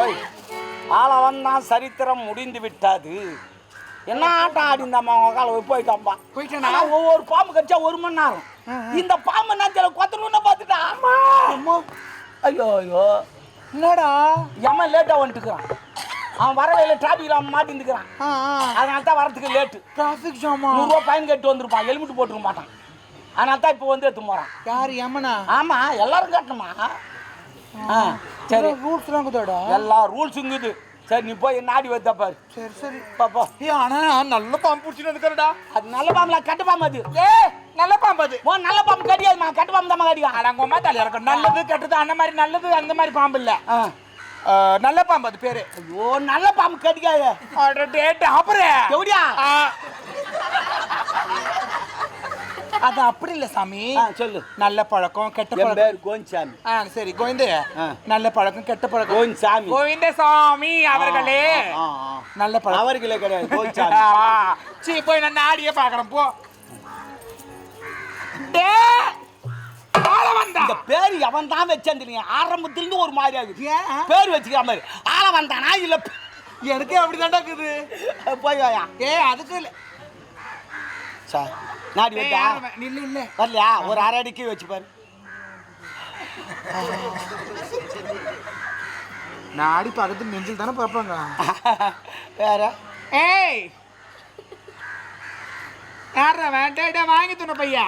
ஓய் ஆளவன் தான் சரித்திரம் முடிந்து விட்டாது. என்ன ஆட்டம் ஆடி இந்த உக்கால போய் போயிட்டான்பா போயிட்டானா? ஒவ்வொரு பாம்பு கடிச்சா ஒரு மணி நேரம். இந்த பாம்பு என்ன தெரியல கொத்தணும்னு பார்த்துட்டா ஆமா அம்மா. ஐயோ ஐயோ. என்னடா? எமன் லேட்டாக வந்துட்டுக்கிறான்? அவன் வர வழியில் டிராஃபிக்கில் அவன் மாட்டிருந்துக்கிறான் அதனால தான் வரத்துக்கு லேட்டு டிராஃபிக் ஜாமா நூறுரூவா பயன் கட்டு வந்திருப்பான். ஹெல்மெட் போட்டுருக்க மாட்டான். அதனால தான் இப்போ வந்து எடுத்து போகிறான் யார் யமனா ஆமாம் எல்லாரும் கட்டணுமா? ஆ. சரி. ரூல்ஸ் எல்லாம் குதாடா எல்லா ரூல்ஸுங்குது சரி நீ போய் நாடி வைத்த பாரு. சரி சரி. பாப்பா. ஏ ஆனா நல்ல பாம்பு பிடிச்சிட்டு வந்துக்கிறடா அது நல்ல பாம்புல கட்டு பாம்பு அது. ஏ நல்ல பாம்பு அது. ஓ நல்ல பாம்பு கடியாதுமா கட்டு பாம்பு தான் கடிக்கும். அடங்கம்மா தலையா இருக்கும் நல்லது கெட்டது அந்த மாதிரி நல்லது அந்த மாதிரி பாம்பு இல்ல. நல்ல பாம்பு அது பேரு. ஐயோ நல்ல பாம்பு கடிக்காது. அட டேட் அப்புறம் எப்படியா. அது அப்படி இல்ல சாமி. சொல்லு. நல்ல பழக்கம் கெட்ட பழக்கம். பேர் கோவிந்சாமி ஆ சரி கோவிந்தே. ஆ. நல்ல பழக்கம் கெட்ட பழக்கம். கோவிந்சாமி கோவிந்த சாமி அவர்களே. நல்ல பழக்கம். அவர்களே கிடையாது கோவிந்சாமி ஆ, சீ போய் நான் நாடியே பாக்குறேன் போ. டே இந்த பேர் எவன் தான் வச்சிருந்தீங்க ஆரம்பத்திலிருந்து ஒரு மாதிரி ஆகுது? பேர் வச்சுக்கிற மாதிரி. ஆள வந்தானா இல்ல? எனக்கு அப்படிதான்டா இருக்குது. போய் வாயா. ஏ அதுக்கு இல்ல. சார் நாடி இல்ல இல்ல வரலையா? ஒரு அரை அடிக்கு வச்சு பாரு. நாடி பக்கத்து நெஞ்சில் தானே பார்ப்பாங்க வேற. ஏய்! யாரா வேண்டே டே வாங்கி துண பையா.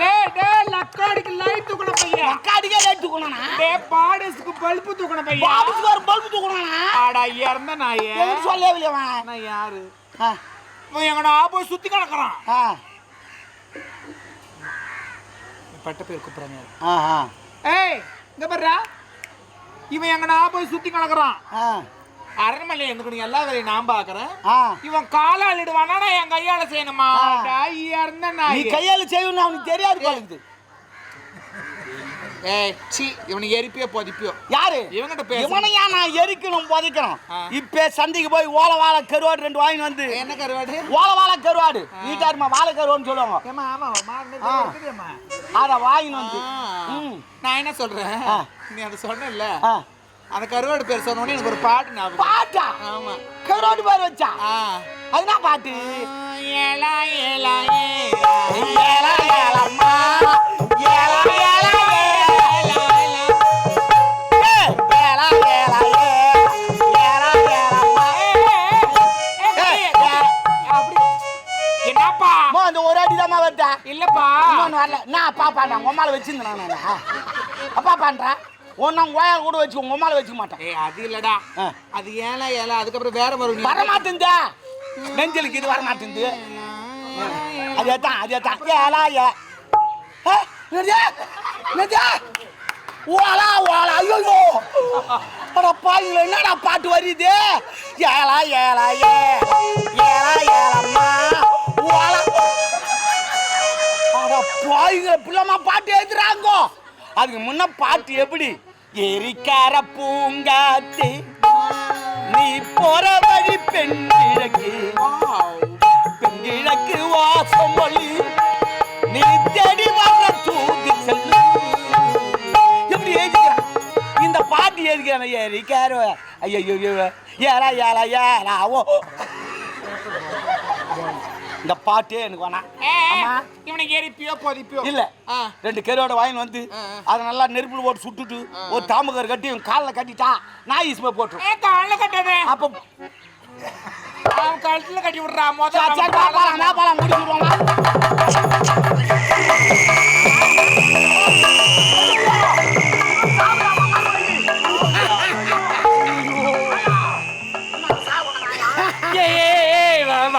டே டே லக்காடிக்கு லைட் தூக்கண பையா. அக்காடிக்கே லேட் தூக்கணும்னா டே பாடஸ்க்கு பல்பு தூக்கண பையா. பாபுக்கு ஒரு பல்பு ஆடா இறந்த நாயே சொல்லவே இல்லையா நான் யாரு? இவன் எங்கடா போய் சுத்தி கிடக்குறான். பட்ட பேர் கூப்பிடுறாங்க ஆ ஆ. ஏய் இங்க பாருடா. இவன் எங்கடா போய் சுத்தி கிடக்குறான். அரண்மனை எங்க நீ எல்லா வேலையும் நான் பாக்குறேன். இவன் காலால் இடுவானா. என் கையால செய்யணுமா? இறந்த கையால செய்யணும்னு அவனுக்கு தெரியாது ஏய் சி இவனை எரிப்பியோ பொதிப்பியோ. யாரு? இவன்கிட்ட பேசு. இவனையா நான் எரிக்கணும் புதைக்கணும். இப்ப சந்தைக்கு போய் ஓலை வாழை கருவாடு ரெண்டு வாங்கி வந்து. என்ன கருவாடு? ஓலை வாழை கருவாடு. வீட்டாருமா வாழை கருவாடுன்னு சொல்லுவாங்க. ஏமா ஆமா. அதை வாங்கின்னு வந்து. நான் என்ன சொல்றேன். நீ அதை சொன்னல ஆ. அந்த கருவாடு பேர் சொன்ன உடனே எனக்கு ஒரு பாட்டு ஞாபகம் பாட்டா? ஆமா. கருவாடு பேர் வச்சா? ஆ. அதுனா பாட்டு? ஏலா ஏலா ஏலா ஏலா ஏலம்மா. இன்னொன்று வரல நான் பாப்பாண்டா உங்க அம்மால வச்சிருந்தேன் நான் அப்பா பண்றேன் ஒன்னு ஒயால் கூட வச்சு உங்க அம்மால வச்சுக்க மாட்டேன். ஏய் அது இல்லடா. அது ஏலா ஏலா அதுக்கப்புறம் வேற வரும். வர மாட்டேங்குது நெஞ்சலுக்கு இது வர மாட்டேங்குது அதே தான் அதே தான் ஏலா ஏ? ஓலா ஓலா ஐயோ அட பாயில என்னடா பாட்டு வருது ஏலா ஏலா ஏ ஏலா ஏலம்மா ஓலா அட பாயிங்க பிள்ளைமா பாட்டு எழுதுறாங்க? அதுக்கு முன்ன பாட்டு எப்படி? எரிக்கார பூங்காத்தி நீ போற வழி பெண் பெண்கிழக்கு வாசம் மொழி நீ தேடி வர தூது செல்லு. எப்படி எழுதிக்கிறான் இந்த பாட்டு எழுதிக்கிறேன் எரிக்கார ஐயோ ஏரா ஏரா ஏலா ஓ. இந்த பாட்டே எனக்கு வேணாம். இவனுக்கு எரிப்பியோ பொதிப்பியோ இல்ல. ரெண்டு கருவோட வாங்கி வந்து. அதை நல்லா நெருப்புல போட்டு சுட்டுட்டு ஒரு தாமகர் கட்டி இவன் காலில் கட்டிட்டா நாய் இசுமை போட்டு காலில் கட்டாதே அப்போ அவன் கழுத்துல கட்டி விடுறா பாப்பாலாம், காலை- பாப்பாலாம் முடிச்சுடுவாங்க.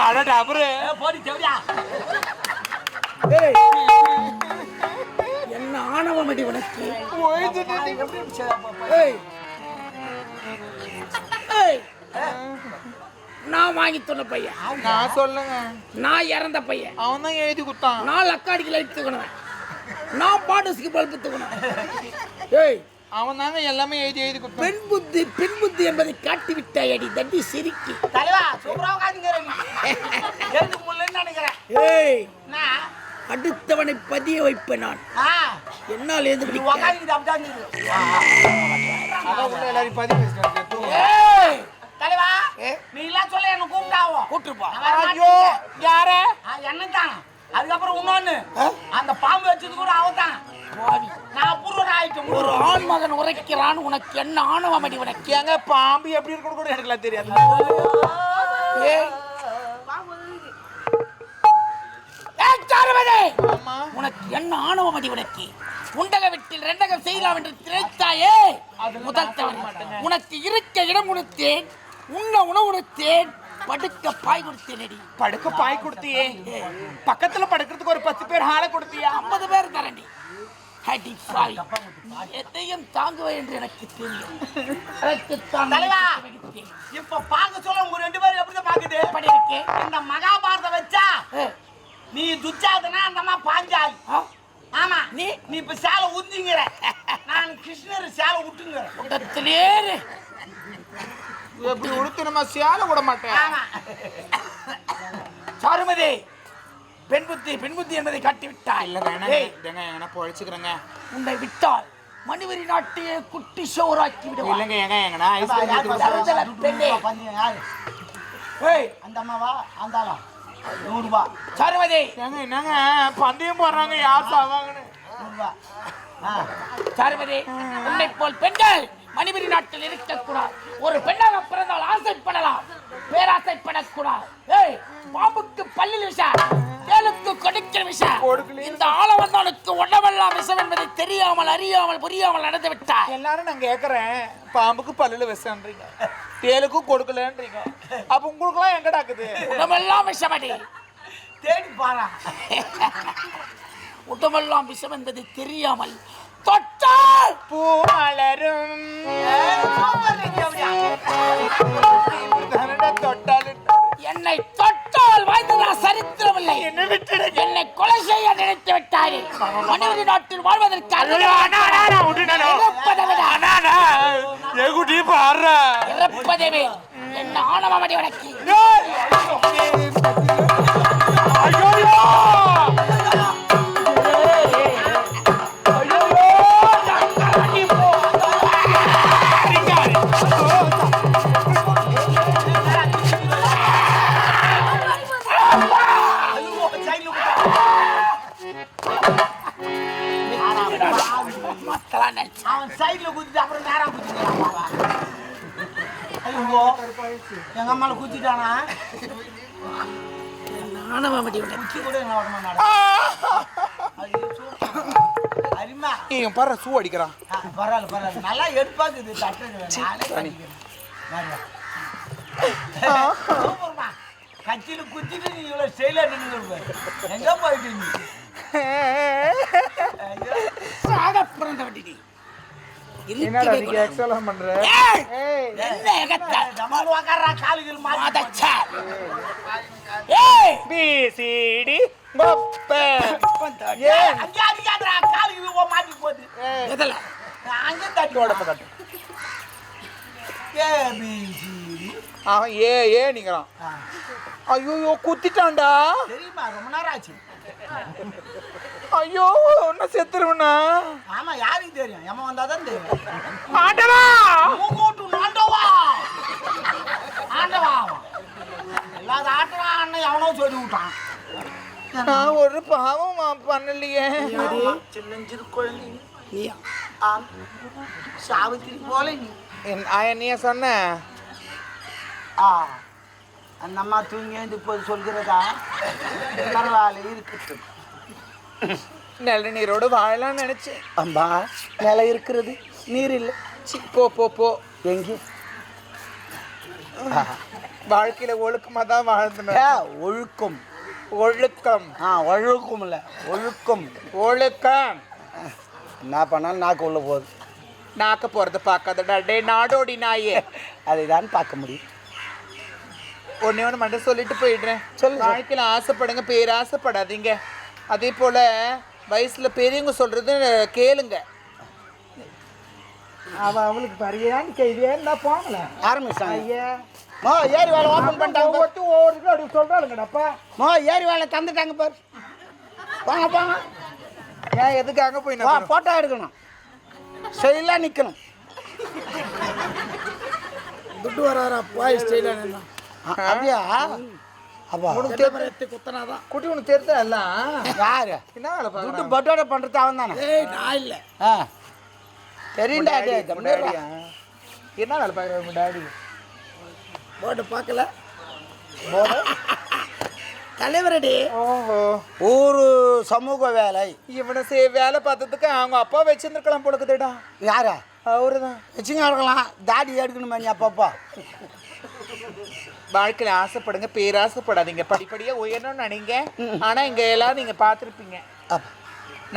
வாடா, அப்புறம். ஏ, போடி, செவடியா. என்ன ஆணவம் அடி உனக்கு? ஓய்ந்துட்டு ஏய். ஏய். நான் வாங்கி சொன்ன பையன். நான் சொல்லுங்க. நான் இறந்த பையன். அவன் தான் எழுதி கொடுத்தான். நான் லக்காடிக்கு லைட் தூக்கணும் நான் பாடசுக்கு பல்பு தூக்கணும் ஏய். அவன் தாங்க எல்லாமே எழுதி எழுதி கொடுத்தான். பெண் புத்தி பெண் புத்தி என்பதை காட்டி விட்டாய் அடி தட்டி சிரிக்கி. தலைவா, சூப்பரா உட்காந்துக்கிற நீ. எழுந்து முள்ளுன்னு நினைக்கிறேன். ஏய் என்ன? அடுத்தவனை பதிய வைப்பேன் நான். ஆ, என்னால் எது நீ உக்காந்துக்கிட்டு அப்படிதான் உள்ள. ஏய். தலைவா? நீ எல்லாம் சொல்ல என்ன கூப்பிட்டாவோ கூட்டுப்பா ஐயோ. யாரு? என்ன தான் அதுக்கப்புறம் இன்னொன்னு? அந்த பாம்பு வச்சது கூட அவதான். நான் அபூர்வம் ஆயிட்டேன் ஒரு ஆண் மகன் உரைக்கிறான் உனக்கு என்ன ஆணவம் அடி உனக்கு? ஏங்க பாம்பு எப்படி இருக்கணும் கூட எனக்குலாம் தெரியாது. உனக்கு என்ன ஆணவம் அடி உனக்கு? உண்டக வீட்டில் ரெண்டகம் செய்யலாம் என்று திரைத்தாயே? முதல் உனக்கு இருக்க இடம் கொடுத்தேன் உண்ண உணவு கொடுத்தேன் படுக்க பாய் கொடுத்தேன் அடி படுக்க பாய் கொடுத்தியே. பக்கத்துல படுக்கிறதுக்கு ஒரு பத்து பேர் ஹாலை கொடுத்தியா? ஐம்பது பேர் தரண்டி அடி பாய் எதையும் தாங்குவேன் என்று எனக்கு தெரியும். அதற்குத்தான் தலைவா! இப்ப பார்க்க சொல்ல உங்க ரெண்டு பேரும் எப்படி பாக்குது எப்படி இருக்கே? இந்த மகாபாரதம் வச்சா நீ துச்சாதனா அந்த அம்மா பாஞ்சாய் ஆமா நீ? நீ இப்ப சேலை ஊத்திங்கிற. நான் கிருஷ்ணர் சேலை விட்டுங்கிற உடத்திலே இரு. எப்படி உடுத்து நம்ம சேலை விட மாட்டேன்? ஆமா. சாருமதி பெண் புத்தி பெண் புத்தி என்பதை வேணாம் ஏய், இல்லைங்க எங்கன்னா பொழைச்சுக்கிறேங்க. உன்னை விட்டால் மணிவரி நாட்டையே குட்டி சோறாக்கி விடுவாய் இல்லைங்க ஏங்க எங்கன்னா அந்த அம்மாவா அந்த ஆளா நூறு ரூபாய் சாருமதி. ஏங்க என்னங்க பந்தயம் போடுறாங்க யார் சாவாங்கன்னு? நூறு ரூபாய் ஆ. சாருமதி உன்னை போல் பெண்கள் மணிவரி நாட்டில் இருக்கக்கூடாது. ஒரு பெண்ணாக பிறந்தால் ஆசைப்படலாம். பேராசைப்படக்கூடாது. ஏய் பாம்புக்கு பல்லில் விஷ தேலுக்கு கொடுக்கிற விஷ. கொடுக்கலையே. இந்த ஆளவந்தவனுக்கு உடவெல்லாம் விஷம் என்பதை தெரியாமல் அறியாமல் புரியாமல் நடந்து விட்டாய். எல்லாரும் நான் கேட்கறேன் பாம்புக்கு பல்லுல விஷன்றீங்க தேலுக்கும் கொடுக்கலன்றீங்க. அப்ப உங்களுக்குலாம் எங்க டாக்குது உடம்பெல்லாம் விஷமடி தேடி பாரா உடம்பெல்லாம் விஷம் என்பதை தெரியாமல் தொட்டால் பூ மலரும். என்னை தொட்டால் வாய்ந்ததா சரித்திரமில்லை. என்ன விட்டுடு என்னை கொலை செய்ய நினைத்து விட்டாரே. மனித நாட்டில் வாழ்வதற்கு ஐயோ, அண்ணா, அண்ணா, அண்ணா, எங்க அம்மால குத்திட்டானா? ஆணவமடி உனக்கு? குச்சி கூட என்ன ஓட்டமா நட அரிமா. ஏன் பாரு சூ அடிக்கிறான். பரவாயில்ல பரவாயில்ல. நல்லா எடுப்பாக்குது தட்டுறது நானே. கத்தியில குத்திட்டு நீ இவ்வளவு ஸ்டைலா நின்று எங்க போயிட்டு நீ. சாக பிறந்த வண்டி நீ. என்னடா இருக்கவே நீங்க கூடாது. எக்ஸலாம் பண்ற? ஏய், ஏய். என்ன எகத்த? டமால் உக்காடுறா காலுகள் மாறி மாதச்சா. ஏய். பி. சி டி மொப்ப ஏன் அங்கே அடிக்காதடா காலுக்கு ஓ மாட்டி போகுது எதில்? அங்கே தட்டி உடம்ப கட்டு ஏபிசிடி அவன் ஏ ஏ நிக்கிறான். ஐயோ குத்திட்டான்டா. தெரியுமா ரொம்ப நேரம் ஆச்சு. ஐயோ என்ன செத்துருவனா ஆமா யாருக்கு தெரியும்? எம்ம வந்தாதான் தெரியும். ஆண்டவா! மூக்கூட்டு ஆண்டவா! ஆண்டவா எல்லாரும் ஆட்டவா அண்ணன் எவனோ சொல்லி விட்டான். நான் ஒரு பாவம் பண்ணலையே. சின்னஞ்சிறு குழந்தை ஆம். சாவித்திரி போல நீ. என் நீ சொன்ன? ஆ அந்த அம்மா தூங்கி எழுந்து போய் சொல்கிறதா? பரவாயில்ல இருக்கட்டும். நல்ல நீரோடு வாழலாம்னு நினைச்சேன். அம்மா நிலை இருக்கிறது. நீர் இல்லை. சி, போ போ போ. எங்கே? வாழ்க்கையில ஒழுக்கமா தான் வாழ்ந்தேன். ஏ, ஒழுக்கம். ஒழுக்கம். ஆ ஒழுக்கம் இல்லை ஒழுக்கம். ஒழுக்கம். என்ன பண்ணாலும் நாக்கு உள்ள போகுது. நாக்க போறத பார்க்காதடா. டே நாடோடி நாயே. அதை தான் பார்க்க முடியும். ஒன்னே ஒன்று மட்டும் சொல்லிட்டு போயிடுறேன். சொல்லு. வாழ்க்கையில ஆசைப்படுங்க பேராசைப்படாதீங்க. அதே போல வயசுல பெரியவங்க சொல்றது கேளுங்க. அவ அவளுக்கு பரியான்னு கைதியா இருந்தா போங்கல ஆரம்பிச்சாங்க. ஐயா. மா ஏரி வேலை ஓப்பன் பண்ணிட்டாங்க பாரு. ஒவ்வொருத்தரும் ஒவ்வொரு அப்படி சொல்றாளுங்கடாப்பா மா ஏரி வேலை தந்துட்டாங்க பாரு. வாங்க வாங்க. ஏன் எதுக்கு அங்க போய் வா நான் போட்டோ எடுக்கணும். ஸ்டைலாக நிற்கணும் துட்டு வராரா பாய் ஸ்டைலா நின்னா. அப்படியா? குட்டி உனக்கு தெரியுதா எல்லாம் யாரு? என்ன வேலை துட்டு? பட்டோட பண்ணுறது அவன் தானே? ஏய் நான் இல்ல. ஆ. daddy-யா? என்ன வேலை பார்க்குறாரு உங்க டாடி? போட்டு பார்க்கல. போடு. தலைவரடி. ஓஹோ. ஒரு சமூக வேலை. இவனை சே வேலை பார்த்ததுக்கு அவங்க அப்பா வச்சிருந்துருக்கலாம் போடுக்குதுடா யாரா அவரு தான் வச்சுங்க இருக்கலாம் தாடி எடுக்கணுமே நீ அப்பப்பா? வாழ்க்கையில ஆசைப்படுங்க பேராசைப்படாதீங்க. படிப்படியா உயரணும்னு நினைங்க. ஆனா இங்க எல்லாம் நீங்க பார்த்துருப்பீங்க.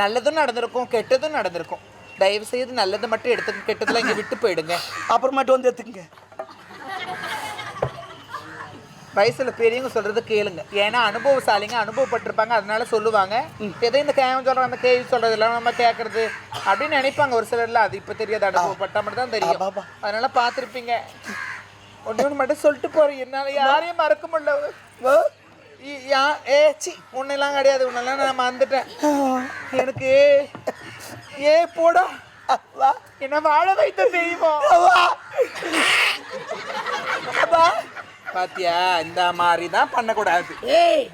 நல்லதும் நடந்திருக்கும் கெட்டதும் நடந்திருக்கும். தயவு செய்து நல்லது மட்டும் எடுத்துக்க கெட்டதுல இங்க விட்டு போயிடுங்க. அப்புறமேட்டு வந்து எடுத்துக்கங்க. வயசுல பெரியவங்க சொல்றது கேளுங்க. ஏன்னா அனுபவசாலிங்க அனுபவப்பட்டிருப்பாங்க அதனால சொல்லுவாங்க. எதை இந்த கேவன் சொல்றாங்க அந்த கேள்வி சொல்றது எல்லாம் நம்ம கேட்கறது அப்படின்னு நினைப்பாங்க ஒரு சிலர்ல அது இப்ப தெரியாது அனுபவப்பட்டா மட்டும் தான் தெரியும். அதனால பார்த்துருப்பீங்க. ஒன்று மட்டும் சொல்லிட்டு போறேன் என்னால யாரையும் மறக்க முடியல. யா ஏ சி உன்னெல்லாம் கிடையாது உன்னெல்லாம் நான் மறந்துட்டேன். எனக்கு ஏ போடா. என்ன வாழ வைத்த தெய்வம். பாத்தியா இந்த மாதிரி தான் பண்ணக்கூடாது. ஏய்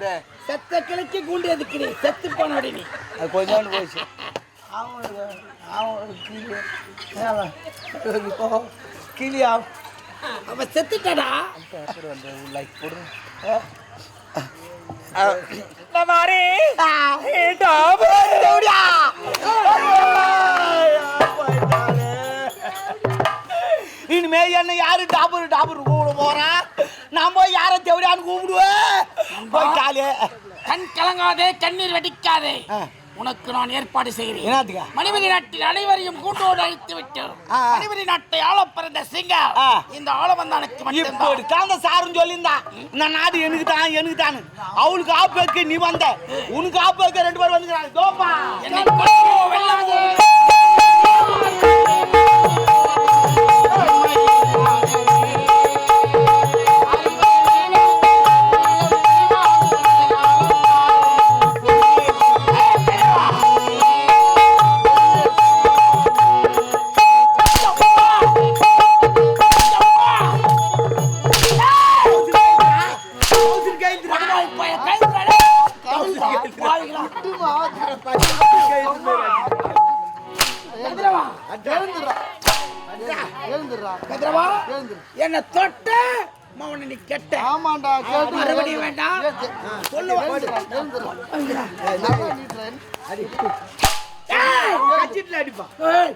செத்த கிழக்கு கூண்டு எதுக்கு நீ செத்து போனோடி நீ. அது கொஞ்சோண்டு போயிடுச்சு அவனுக்கு அவனுக்கு கிளி. கிளியா? அவ செத்துட்டடா. வரேன் இனிமே என்ன யாரு டாபர் டாபர் கூப்பிட போறான் நான் போய் யாரை தேவடியான்னு கூப்பிடுவேன்? போய் காலு. கண் கலங்காதே கண்ணீர் வெடிக்காதே. உனக்கு நான் ஏற்பாடு செய்கிறேன். மணிமதி நாட்டில் அனைவரையும் கூட்டோடு அழைத்து விட்டோம். ஆ. மணிமதி நாட்டை ஆள பிறந்த சிங்கம். இந்த ஆளவந்தானுக்கு தான் அந்த சாருன்னு சொல்லியிருந்தான் இந்த நாடு எனக்கு தான் எனக்கு தான் அவளுக்கு ஆப்பு வைக்க நீ வந்த. உனக்கு ஆப்பு வைக்க ரெண்டு பேரும் வந்துக்கிறாங்க. என்னை தொட்ட மவனை நீ கெட்ட. ஆமாண்டா மறுபடியும் வேண்டாம். சொல்லுவா. கச்சிட்டுல அடிப்பா. ஏய்,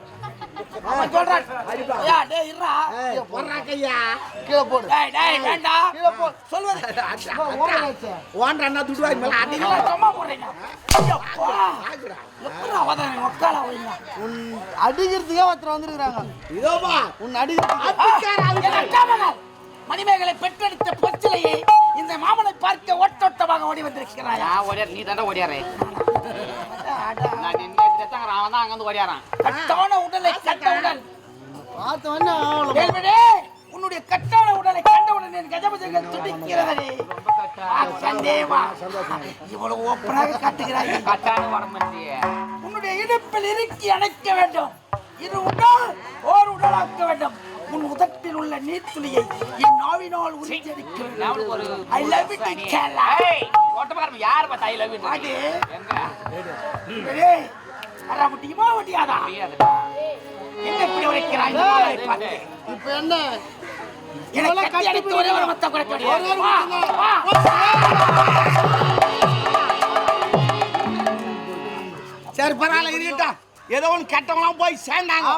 வைங்க. உன் அடிக்கிறதுக்கே ஒருத்தர் வந்திருக்கிறாங்க. இதோப்பா உன் மகள். மணிமேகலை பெற்றெடுத்த பச்சிலையை இந்த மாமனை பார்க்க ஒட்டொட்டமாக ஓடி வந்திருக்கிறாயா. ஓடியார் நீ தாண்டா ஓடியாரு. அவன் தான் அங்கேருந்து ஓடியாரான் கட்டான உடலை கட்ட உடல் பார்த்த உடனே. அவளை வேல்விடே, உன்னுடைய கட்டான உடலை கண்டவுடன் என் கஜபஜங்கள் துடிக்கிறதே இவ்வளவு ஓப்பனாக காட்டுகிறாய். கட்டான உடம்பு. உன்னுடைய இடுப்பில் இறுக்கி அணைக்க வேண்டும். இரு உடல் ஓர் உடலாக்க வேண்டும். உன் உதட்டில் உள்ள நீர்த்துளியை என் நாவினால் உறிஞ்செடுக்க வேண்டும். ஐ லவ் இட் கேரளா யார் பார்த்தா ஐ லவ் யூ அது எங்க? அற முடியுமா முடியாதா. என்ன இப்படி உரைக்கிறாய்? இப்ப என்ன? எனக்கு கட்டி அடித்து ஒரே ஒரு மொத்த குறைக்க முடியாது. சரி பரவாயில்ல இருக்கட்டும் ஏதோ ஒன்று கெட்டவங்களாம் போய் சேர்ந்தாங்க.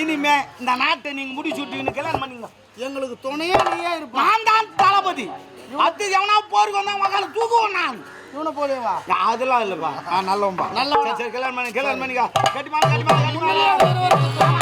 இனிமே இந்த நாட்டை நீங்க முடிச்சு விட்டு கல்யாணம் பண்ணீங்க. எங்களுக்கு துணையா நீயே இருப்பா. நான் தான் தளபதி. அது எவனா போருக்கு வந்தா மகால தூக்குவோம் நான். இவனை போலேவா யா, அதெல்லாம் இல்லப்பா. ஆ நல்லவன்பா சரி கல்யாணம் பண்ணி கல்யாணம் பண்ணிக்கா. கட்டிமா கட்டிமா கட்டிமா.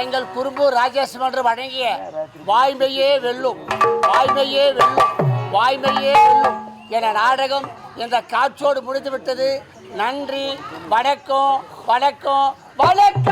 எங்கள் குறும்பு ராஜேஷ் மன்றம் வழங்கிய வாய்மையே வெல்லும் வாய்மையே வெல்லும் வாய்மையே வெல்லும் என நாடகம் என்ற காட்சியோடு முடிந்துவிட்டது. நன்றி வணக்கம் வணக்கம் வணக்கம்.